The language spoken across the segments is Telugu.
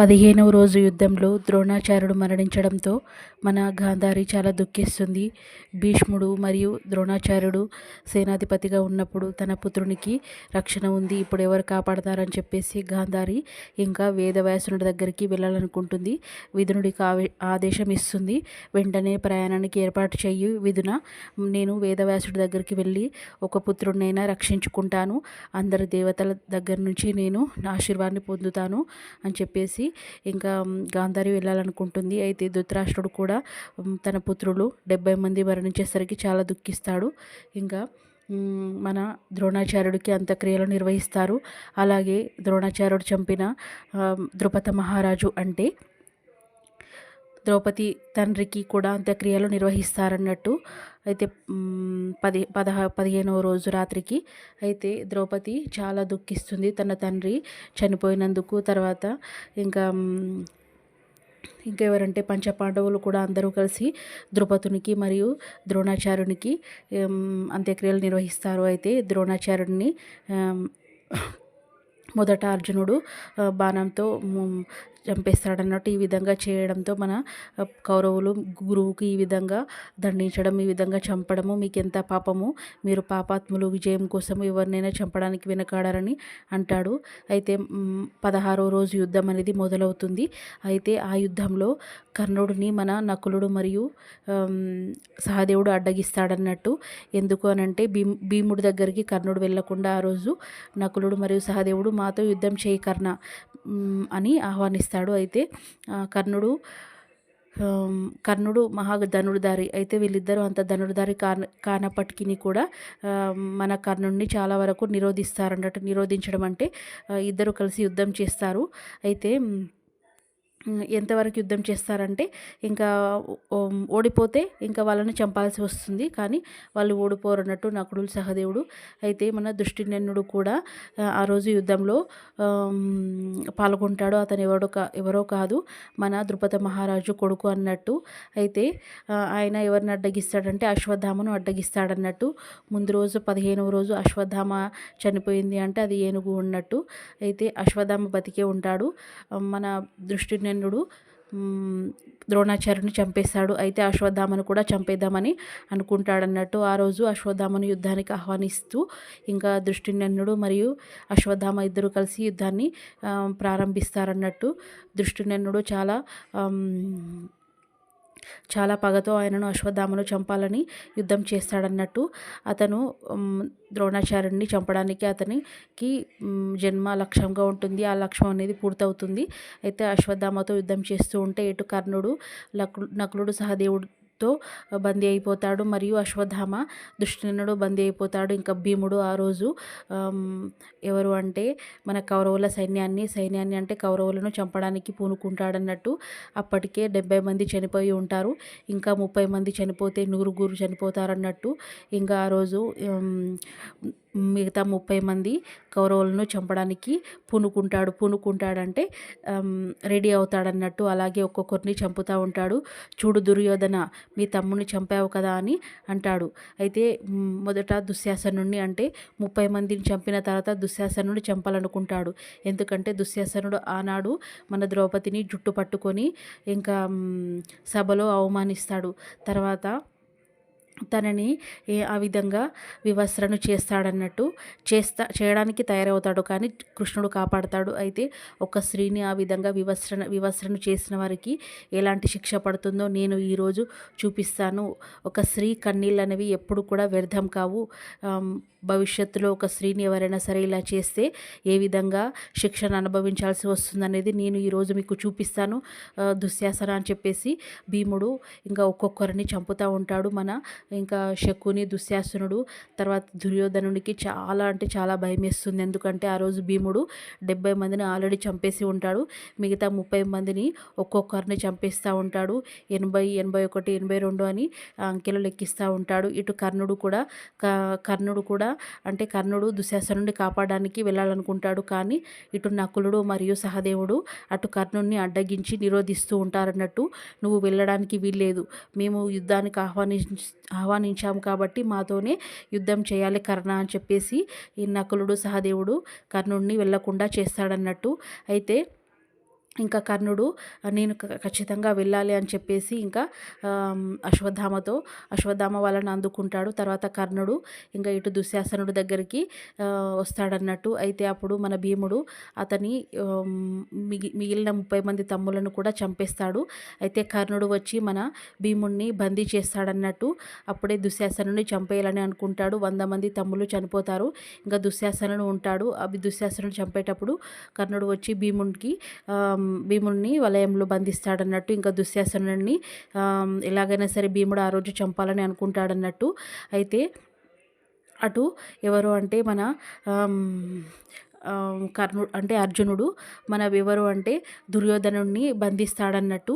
పదిహేనవ రోజు యుద్ధంలో ద్రోణాచార్యుడు మరణించడంతో మన గాంధారి చాలా దుఃఖిస్తుంది. భీష్ముడు మరియు ద్రోణాచార్యుడు సేనాధిపతిగా ఉన్నప్పుడు తన పుత్రునికి రక్షణ ఉంది. ఇప్పుడు ఎవరు కాపాడతారని చెప్పేసి గాంధారి ఇంకా వేదవ్యాసునుడి దగ్గరికి వెళ్ళాలనుకుంటుంది. విధునుడికి ఆవే ఆదేశం ఇస్తుంది. వెంటనే ప్రయాణానికి ఏర్పాటు చెయ్యి. విధున నేను వేదవ్యాసుడి దగ్గరికి వెళ్ళి ఒక పుత్రుడినైనా రక్షించుకుంటాను. అందరి దేవతల దగ్గర నుంచి నేను ఆశీర్వాదాన్ని పొందుతాను అని చెప్పేసి ఇంకా గాంధారి వెళ్ళాలనుకుంటుంది. అయితే ధృతరాష్ట్రుడు కూడా తన పుత్రులు డెబ్బై మంది మరణించేసరికి చాలా దుఃఖిస్తాడు. ఇంకా మన ద్రోణాచార్యుడికి అంత్యక్రియలు నిర్వహిస్తారు. అలాగే ద్రోణాచార్యుడు చంపిన ద్రుపద మహారాజు అంటే ద్రౌపది తండ్రికి కూడా అంత్యక్రియలు నిర్వహిస్తారన్నట్టు అయితే పది పదహా పదిహేనవ రోజు రాత్రికి అయితే ద్రౌపది చాలా దుఃఖిస్తుంది. తన తండ్రి చనిపోయినందుకు తర్వాత ఇంకా ఇంకెవరంటే పంచపాండవులు కూడా అందరూ కలిసి ద్రుపదునికి మరియు ద్రోణాచార్యునికి అంత్యక్రియలు నిర్వహిస్తారు. అయితే ద్రోణాచార్యుడిని మొదట అర్జునుడు బాణంతో చంపేస్తాడన్నట్టు ఈ విధంగా చేయడంతో మన కౌరవులు గురువుకి ఈ విధంగా దండించడం ఈ విధంగా చంపడము మీకు ఎంత పాపము మీరు పాపాత్ములు విజయం కోసం ఎవరినైనా చంపడానికి వెనకాడారని అంటాడు. అయితే పదహారో రోజు యుద్ధం అనేది మొదలవుతుంది. అయితే ఆ యుద్ధంలో కర్ణుడిని మన నకులుడు మరియు సహదేవుడు అడ్డగిస్తాడన్నట్టు. ఎందుకు అని అంటే భీమ్ భీముడి దగ్గరికి కర్ణుడు వెళ్ళకుండా ఆ రోజు నకులుడు మరియు సహదేవుడు మాతో యుద్ధం చేయి కర్ణ అని చేస్తాడు. అయితే కర్ణుడు కర్ణుడు మహా ధనుర్ధారి. అయితే వీళ్ళిద్దరూ అంత ధనుర్ధారి కాన కానప్పటికీ కూడా మన కర్ణుడిని చాలా వరకు నిరోధిస్తారన్నట్టు నిరోధించడం అంటే ఇద్దరు కలిసి యుద్ధం చేస్తారు. అయితే ఎంతవరకు యుద్ధం చేస్తారంటే ఇంకా ఓడిపోతే ఇంకా వాళ్ళని చంపాల్సి వస్తుంది. కానీ వాళ్ళు ఓడిపోరన్నట్టు నకుడులు సహదేవుడు అయితే మన దుష్టినన్నుడు కూడా ఆ రోజు యుద్ధంలో పాల్గొంటాడు. అతను ఎవడో కా ఎవరో కాదు మన ద్రుపద మహారాజు కొడుకు అన్నట్టు. అయితే ఆయన ఎవరిని అడ్డగిస్తాడంటే అశ్వత్థామను అడ్డగిస్తాడన్నట్టు. ముందు రోజు పదిహేనవ రోజు అశ్వత్థామ చనిపోయింది అంటే అది ఏనుగు ఉన్నట్టు అయితే అశ్వత్థామ బతికే ఉంటాడు. మన దృష్టి ధృతరాష్ట్రుడు ద్రోణాచార్యుని చంపేస్తాడు అయితే అశ్వత్థామను కూడా చంపేద్దామని అనుకుంటాడన్నట్టు ఆ రోజు అశ్వత్థామను యుద్ధానికి ఆహ్వానిస్తూ ఇంకా దృష్టినన్నుడు మరియు అశ్వత్థామ ఇద్దరు కలిసి యుద్ధాన్ని ప్రారంభిస్తారన్నట్టు దృష్టినన్నుడు చాలా చాలా పగతో ఆయనను అశ్వత్థామను చంపాలని యుద్ధం చేస్తాడన్నట్టు అతను ద్రోణాచార్యుడిని చంపడానికి అతనికి జన్మ లక్ష్యంగా ఉంటుంది. ఆ లక్ష్యం అనేది పూర్తవుతుంది. అయితే అశ్వత్థామతో యుద్ధం చేస్తూ ఉంటే ఇటు కర్ణుడు నకులుడు సహదేవుడు తో బందీ అయిపోతాడు. మరియు అశ్వత్థామ దుష్టునుడు బందీ అయిపోతాడు. ఇంకా భీముడు ఆ రోజు ఎవరు అంటే మన కౌరవుల సైన్యాన్ని సైన్యాన్ని అంటే కౌరవులను చంపడానికి పూనుకుంటాడన్నట్టు అప్పటికే డెబ్బై మంది చనిపోయి ఉంటారు. ఇంకా ముప్పై మంది చనిపోతే నూరుగురు చనిపోతారన్నట్టు ఇంకా ఆ రోజు మిగతా ముప్పై మంది కౌరవులను చంపడానికి పూనుకుంటాడు. పూనుకుంటాడంటే రెడీ అవుతాడన్నట్టు అలాగే ఒక్కొక్కరిని చంపుతూ ఉంటాడు. చూడు దుర్యోధన మీ తమ్ముని చంపావు కదా అని అంటాడు. అయితే మొదట దుశ్శాసనుడిని అంటే ముప్పై మందిని చంపిన తర్వాత దుశ్శాసనుడిని చంపాలనుకుంటాడు. ఎందుకంటే దుశ్శాసనుడు ఆనాడు మన ద్రౌపదిని జుట్టు పట్టుకొని ఇంకా సభలో అవమానిస్తాడు. తర్వాత తనని ఆ విధంగా వివస్త్రను చేస్తాడన్నట్టు చేస్తా చేయడానికి తయారవుతాడు. కానీ కృష్ణుడు కాపాడతాడు. అయితే ఒక స్త్రీని ఆ విధంగా వివస్రణ వివస్త్రను చేసిన వారికి ఎలాంటి శిక్ష పడుతుందో నేను ఈరోజు చూపిస్తాను. ఒక స్త్రీ కన్నీళ్ళు అనేవి ఎప్పుడు కూడా వ్యర్థం కావు. భవిష్యత్తులో ఒక స్త్రీని ఎవరైనా సరే ఇలా చేస్తే ఏ విధంగా శిక్షను అనుభవించాల్సి వస్తుందనేది నేను ఈరోజు మీకు చూపిస్తాను. దుశ్శాసన అని చెప్పేసి భీముడు ఇంకా ఒక్కొక్కరిని చంపుతూ ఉంటాడు. మన ఇంకా శకుని దుశ్శాసనుడు తర్వాత దుర్యోధనుడికి చాలా అంటే చాలా భయం వేస్తుంది. ఎందుకంటే ఆ రోజు భీముడు డెబ్బై మందిని ఆల్రెడీ చంపేసి ఉంటాడు. మిగతా ముప్పై మందిని ఒక్కొక్కరిని చంపేస్తూ ఉంటాడు. ఎనభై ఎనభై ఒకటి ఎనభై రెండు అని అంకెలు లెక్కిస్తూ ఉంటాడు. ఇటు కర్ణుడు కూడా కర్ణుడు కూడా అంటే కర్ణుడు దుశ్శాసనుడిని కాపాడడానికి వెళ్ళాలనుకుంటాడు. కానీ ఇటు నకులుడు మరియు సహదేవుడు అటు కర్ణుడిని అడ్డగించి నిరోధిస్తూ ఉంటారన్నట్టు నువ్వు వెళ్ళడానికి వీల్లేదు. మేము యుద్ధానికి ఆహ్వాని ఆహ్వానించాము కాబట్టి మాతోనే యుద్ధం చేయాలి కర్ణ అని చెప్పేసి ఈ నకులుడు సహదేవుడు కర్ణుడిని వెళ్ళకుండా చేస్తాడన్నట్టు. అయితే ఇంకా కర్ణుడు నేను ఖచ్చితంగా వెళ్ళాలి అని చెప్పేసి ఇంకా అశ్వత్థామతో అశ్వత్థామ వాళ్ళని అందుకుంటాడు. తర్వాత కర్ణుడు ఇంకా ఇటు దుశ్శాసనుడు దగ్గరికి వస్తాడన్నట్టు. అయితే అప్పుడు మన భీముడు అతని మిగి మిగిలిన ముప్పై మంది తమ్ములను కూడా చంపేస్తాడు. అయితే కర్ణుడు వచ్చి మన భీముణ్ణి బందీ చేస్తాడన్నట్టు అప్పుడే దుశ్శాసనుని చంపేయాలని అనుకుంటాడు. వంద మంది తమ్ముళ్ళు చనిపోతారు. ఇంకా దుశ్శాసనుడు ఉంటాడు. అవి దుశ్శాసనుడు చంపేటప్పుడు కర్ణుడు వచ్చి భీముడికి భీముడిని వలయంలో బంధిస్తాడన్నట్టు ఇంకా దుశ్శాసనుడిని ఎలాగైనా సరే భీముడు ఆ రోజు చంపాలని అనుకుంటాడన్నట్టు. అయితే అటు ఎవరు అంటే మన కర్ణుడు అంటే అర్జునుడు మన ఎవరు అంటే దుర్యోధనుడిని బంధిస్తాడన్నట్టు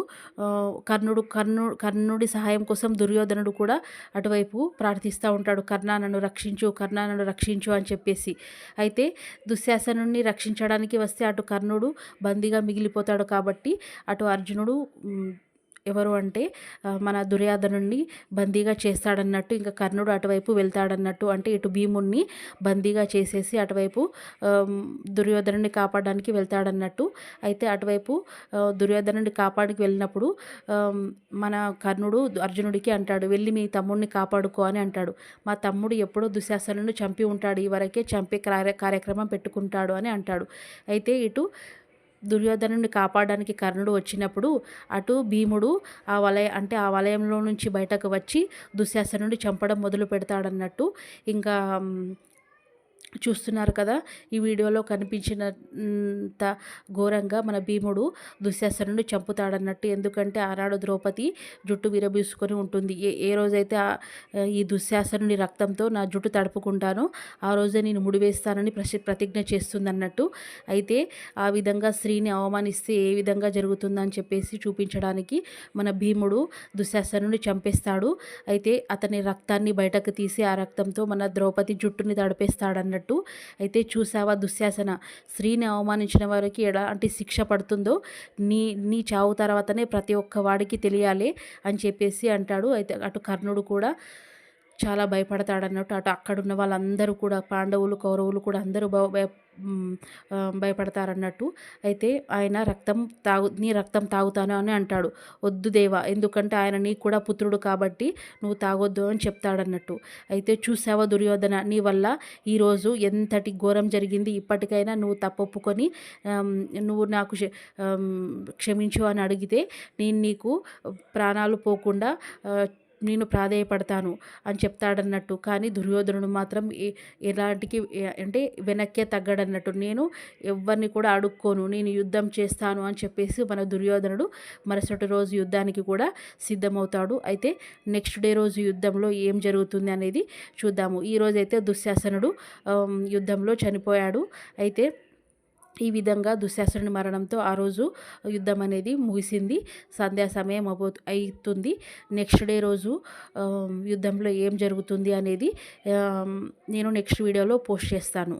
కర్ణుడు కర్ణుడు కర్ణు కర్ణుడి సహాయం కోసం దుర్యోధనుడు కూడా అటువైపు ప్రార్థిస్తూ ఉంటాడు. కర్ణ నన్ను రక్షించు కర్ణ నన్ను రక్షించు అని చెప్పేసి. అయితే దుశ్శాసనుడిని రక్షించడానికి వస్తే అటు కర్ణుడు బందీగా మిగిలిపోతాడు కాబట్టి అటు అర్జునుడు ఎవరు అంటే మన దుర్యాధనుడిని బందీగా చేస్తాడన్నట్టు ఇంకా కర్ణుడు అటువైపు వెళ్తాడన్నట్టు అంటే ఇటు భీముణ్ణి బందీగా చేసేసి అటువైపు దుర్యోధనుడిని కాపాడడానికి వెళ్తాడన్నట్టు. అయితే అటువైపు దుర్యోధనుడిని కాపాడికి వెళ్ళినప్పుడు మన కర్ణుడు అర్జునుడికి అంటాడు వెళ్ళి మీ తమ్ముడిని కాపాడుకో అని అంటాడు. మా తమ్ముడు ఎప్పుడో దుశ్శాసనుడిని చంపి ఉంటాడు ఈ వరకే చంపే కార్య కార్యక్రమం పెట్టుకుంటాడు అని అంటాడు. అయితే ఇటు దుర్యోధనుడిని కాపాడడానికి కర్ణుడు వచ్చినప్పుడు అటు భీముడు ఆ వలయ అంటే ఆ వలయంలో నుంచి బయటకు వచ్చి దుశ్శాసనుడి చంపడం మొదలు పెడతాడన్నట్టు ఇంకా చూస్తున్నారు కదా. ఈ వీడియోలో కనిపించినంత ఘోరంగా మన భీముడు దుశ్శాసనుడు చంపుతాడన్నట్టు. ఎందుకంటే ఆనాడు ద్రౌపది జుట్టు విరబీసుకొని ఉంటుంది. ఏ ఏ రోజైతే ఈ దుశ్శాసనుడి రక్తంతో నా జుట్టు తడుపుకుంటానో ఆ రోజే నేను ముడివేస్తానని ప్రతి ప్రతిజ్ఞ చేస్తుందన్నట్టు. అయితే ఆ విధంగా స్త్రీని అవమానిస్తే ఏ విధంగా జరుగుతుందని చెప్పేసి చూపించడానికి మన భీముడు దుశ్శాసనుడిని చంపేస్తాడు. అయితే అతని రక్తాన్ని బయటకు తీసి ఆ రక్తంతో మన ద్రౌపది జుట్టుని తడిపేస్తాడన్నట్టు. అయితే చూసావా? దుశ్శాసన. స్త్రీని అవమానించిన వారికి ఎలాంటి శిక్ష పడుతుందో నీ నీ చావు తర్వాతనే ప్రతి ఒక్క వాడికి తెలియాలి అని చెప్పేసి అంటాడు. అయితే అటు కర్ణుడు కూడా చాలా భయపడతాడన్నట్టు అటు అక్కడున్న వాళ్ళందరూ కూడా పాండవులు కౌరవులు కూడా అందరూ భయ భయ భయపడతారన్నట్టు అయితే ఆయన రక్తం తాగు నీ రక్తం తాగుతాను అని అంటాడు. వద్దు దేవా ఎందుకంటే ఆయన నీకు కూడా పుత్రుడు కాబట్టి నువ్వు తాగొద్దు అని చెప్తాడన్నట్టు. అయితే చూసావా దుర్యోధన నీ వల్ల ఈరోజు ఎంతటి ఘోరం జరిగింది ఇప్పటికైనా నువ్వు తప్పొప్పుకొని నువ్వు నాకు క్షమించు అని అడిగితే నేను నీకు ప్రాణాలు పోకుండా నేను ప్రాధేయపడతాను అని చెప్తాడన్నట్టు. కానీ దుర్యోధనుడు మాత్రం ఏ- ఎలాంటికి అంటే వెనక్కే తగ్గడన్నట్టు. నేను ఎవరిని కూడా అడుక్కోను. నేను యుద్ధం చేస్తాను అని చెప్పేసి మన దుర్యోధనుడు మరుసటి రోజు యుద్ధానికి కూడా సిద్ధమవుతాడు. అయితే నెక్స్ట్ డే రోజు యుద్ధంలో ఏం జరుగుతుంది అనేది చూద్దాము. ఈ దుశ్శాసనుడు యుద్ధంలో చనిపోయాడు. అయితే ఈ విధంగా దుశ్శాసుని మరణంతో ఆ రోజు యుద్ధం అనేది ముగిసింది. సంధ్యా సమయం అబో అవుతుంది నెక్స్ట్ డే రోజు యుద్ధంలో ఏం జరుగుతుంది అనేది నేను నెక్స్ట్ వీడియోలో పోస్ట్ చేస్తాను.